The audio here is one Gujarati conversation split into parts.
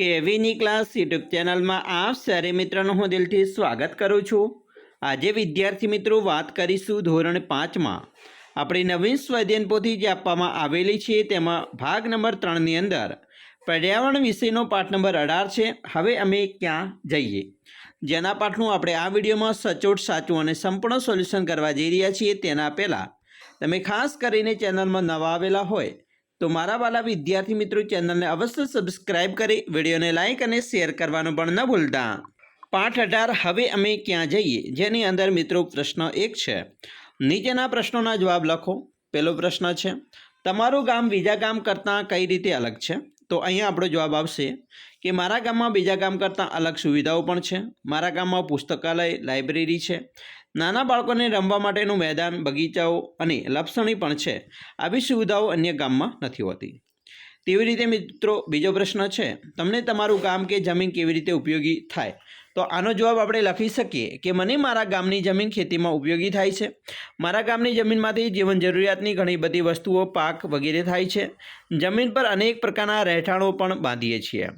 કેવીની ક્લાસ યુટ્યુબ ચેનલમાં આપ સારે મિત્રોનું હું દિલથી સ્વાગત કરું છું. આજે વિદ્યાર્થી મિત્રો વાત કરીશું ધોરણ પાંચમાં. આપણી નવીન સ્વાધ્યાયન પોથી જે આપવામાં આવેલી છે તેમાં ભાગ નંબર ત્રણની અંદર પર્યાવરણ વિષયનો પાઠ નંબર અઢાર છે. હવે અમે ક્યાં જઈએ? જેના પાઠનું આપણે આ વિડીયોમાં સચોટ, સાચું અને સંપૂર્ણ સોલ્યુશન કરવા જઈ રહ્યા છીએ તેના પહેલાં તમે ખાસ કરીને ચેનલમાં નવા આવેલા હોય તો મારા વાલા વિદ્યાર્થી મિત્રો ચેનલને અવશ્ય સબસ્ક્રાઇબ કરી, વિડીયોને લાઇક અને શેર કરવાનું પણ ન ભૂલતા. પાઠ અઢાર, હવે અમે ક્યાં જઈએ? જેની અંદર મિત્રો પ્રશ્ન એક છે. નીચેના પ્રશ્નોના જવાબ લખો. પહેલો પ્રશ્ન છે, તમારું ગામ બીજા ગામ કરતાં કઈ રીતે અલગ છે? તો અહીંયા આપણો જવાબ આવશે કે મારા ગામમાં બીજા ગામ કરતાં અલગ સુવિધાઓ પણ છે. મારા ગામમાં પુસ્તકાલય લાઇબ્રેરી છે. નાના બાળકોને રમવા માટેનું મેદાન, બગીચાઓ અને લપસણી પણ છે. આવી સુવિધાઓ અન્ય ગામમાં નથી હોતી. તેવી રીતે મિત્રો, બીજો પ્રશ્ન છે, તમને તમારું ગામ કે જમીન કેવી રીતે ઉપયોગી થાય? તો આનો જવાબ આપણે લખી શકીએ કે મને મારા ગામની જમીન ખેતીમાં ઉપયોગી થાય છે. મારા ગામની જમીનમાંથી જીવન જરૂરિયાતની ઘણી બધી વસ્તુઓ, પાક વગેરે થાય છે. જમીન પર અનેક પ્રકારના રહેઠાણો પણ બાંધીએ છીએ.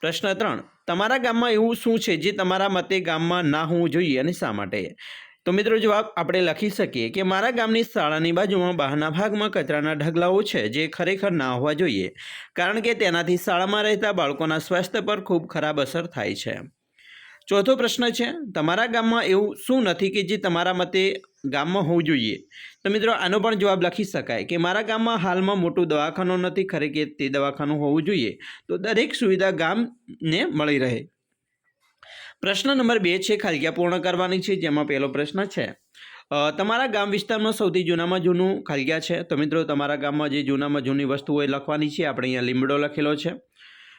પ્રશ્ન ત્રણ તમારા ગામમાં એવું શું છે જે તમારા મતે ગામમાં ના હોવું જોઈએ અને શા માટે? તો મિત્રો જવાબ આપણે લખી શકીએ કે મારા ગામની શાળાની બાજુમાં બહારના ભાગમાં કચરાના ઢગલાઓ છે જે ખરેખર ના હોવા જોઈએ. કારણ કે તેનાથી શાળામાં રહેતા બાળકોના સ્વાસ્થ્ય પર ખૂબ ખરાબ અસર થાય છે. ચોથો પ્રશ્ન છે, તમારા ગામમાં એવું શું નથી કે જે તમારા મતે ગામમાં હોવું જોઈએ? તો મિત્રો, આનો પણ જવાબ લખી શકાય કે મારા ગામમાં હાલમાં મોટું દવાખાનું નથી ખરેખર તે દવાખાનું હોવું જોઈએ? તો દરેક સુવિધા ગામને મળી રહે. પ્રશ્ન નંબર બે છે ખાલગ્યા પૂર્ણ કરવાની છે, જેમાં પહેલો પ્રશ્ન છે તમારા ગામ વિસ્તારમાં સૌથી જૂનામાં જૂનું ખાલગ્યા છે? તો મિત્રો, તમારા ગામમાં જે જૂનામાં જૂની વસ્તુ હોય લખવાની છે, આપણે અહીંયા લીમડો લખેલો છે.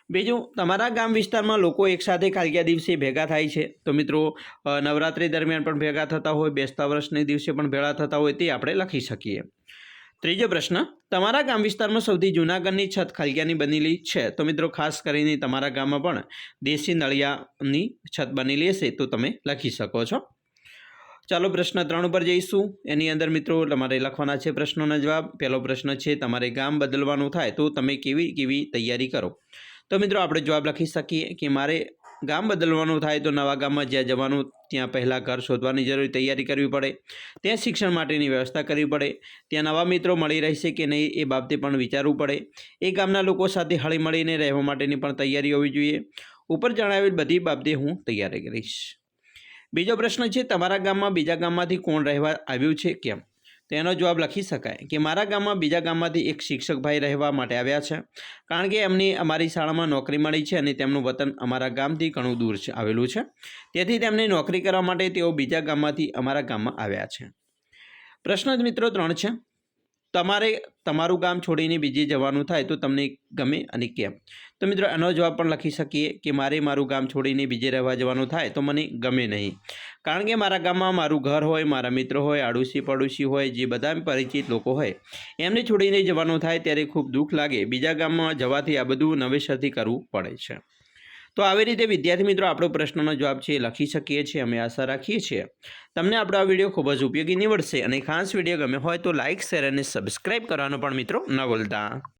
બીજું, તમારા ગામ વિસ્તારમાં લોકો એકસાથે કાલક્યા દિવસે ભેગા થાય છે. તો મિત્રો નવરાત્રી દરમિયાન પણ ભેગા થતા હોય, બેસતા વર્ષને દિવસે પણ ભેગા થતા હોય તે આપણે લખી શકીએ. ત્રીજો પ્રશ્ન, તમારા ગામ વિસ્તારમાં સૌથી જૂનાગઢની છત ખાલિયાની બનેલી છે. તો મિત્રો, ખાસ કરીને તમારા ગામમાં પણ દેશી નળિયાની છત બનેલી હશે તો તમે લખી શકો છો. ચાલો પ્રશ્ન ત્રણ ઉપર જઈશું. એની અંદર મિત્રો, તમારે લખવાના છે પ્રશ્નોના જવાબ. પહેલો પ્રશ્ન છે, તમારે ગામ બદલવાનું થાય તો તમે કેવી કેવી તૈયારી કરો? તો મિત્રો આપણે જવાબ લખી શકીએ કે મારે ગામ બદલવાનું થાય તો નવા ગામમાં જ્યાં જવાનું ત્યાં પહેલાં ઘર શોધવાની જરૂરી તૈયારી કરવી પડે, ત્યાં શિક્ષણ માટેની વ્યવસ્થા કરવી પડે, ત્યાં નવા મિત્રો મળી રહેશે કે નહીં એ બાબતે પણ વિચારવું પડે. એ ગામના લોકો સાથે હળીમળીને રહેવા માટેની પણ તૈયારી હોવી જોઈએ. ઉપર જણાવેલ બધી બાબતે હું તૈયારી કરીશ. બીજો પ્રશ્ન છે, તમારા ગામમાં બીજા ગામમાંથી કોણ રહેવા આવ્યું છે? કેમ? તો એનો જવાબ લખી શકાય કે મારા ગામમાં બીજા ગામમાંથી એક શિક્ષક ભાઈ રહેવા માટે આવ્યા છે, કારણ કે એમની અમારી શાળામાં નોકરી મળી છે અને તેમનું વતન અમારા ગામથી ઘણું દૂર છે, આવેલું છે. તેથી તેમને નોકરી કરવા માટે તેઓ બીજા ગામમાંથી અમારા ગામમાં આવ્યા છે. પ્રશ્ન જ મિત્રો ત્રણ છે. તમારે તમારું ગામ છોડીને બીજે જવાનું થાય તો તમને ગમે અને કેમ? તો મિત્રો એનો જવાબ પણ લખી શકીએ કે મારે મારું ગામ છોડીને બીજે રહેવા જવાનું થાય તો મને ગમે નહીં. કારણ કે મારા ગામમાં મારું ઘર હોય, મારા મિત્રો હોય આડોશી પડોશી હોય, જે બધા પરિચિત લોકો હોય, એમને છોડીને જવાનું થાય ત્યારે ખૂબ દુઃખ લાગે. બીજા ગામમાં જવાથી આ બધું નવેસરથી કરવું પડે છે. તો આવી રીતે વિદ્યાર્થી મિત્રો આપણો પ્રશ્નનો જવાબ છે એ લખી શકીએ છીએ, અમે આશા રાખીએ છીએ. તમને આપણો આ વીડિયો ખૂબ જ ઉપયોગી નીવડશે અને ખાસ વીડિયો ગમે હોય તો લાઇક શેર અને સબસ્ક્રાઇબ કરવાનો પણ મિત્રો ન ભૂલતા.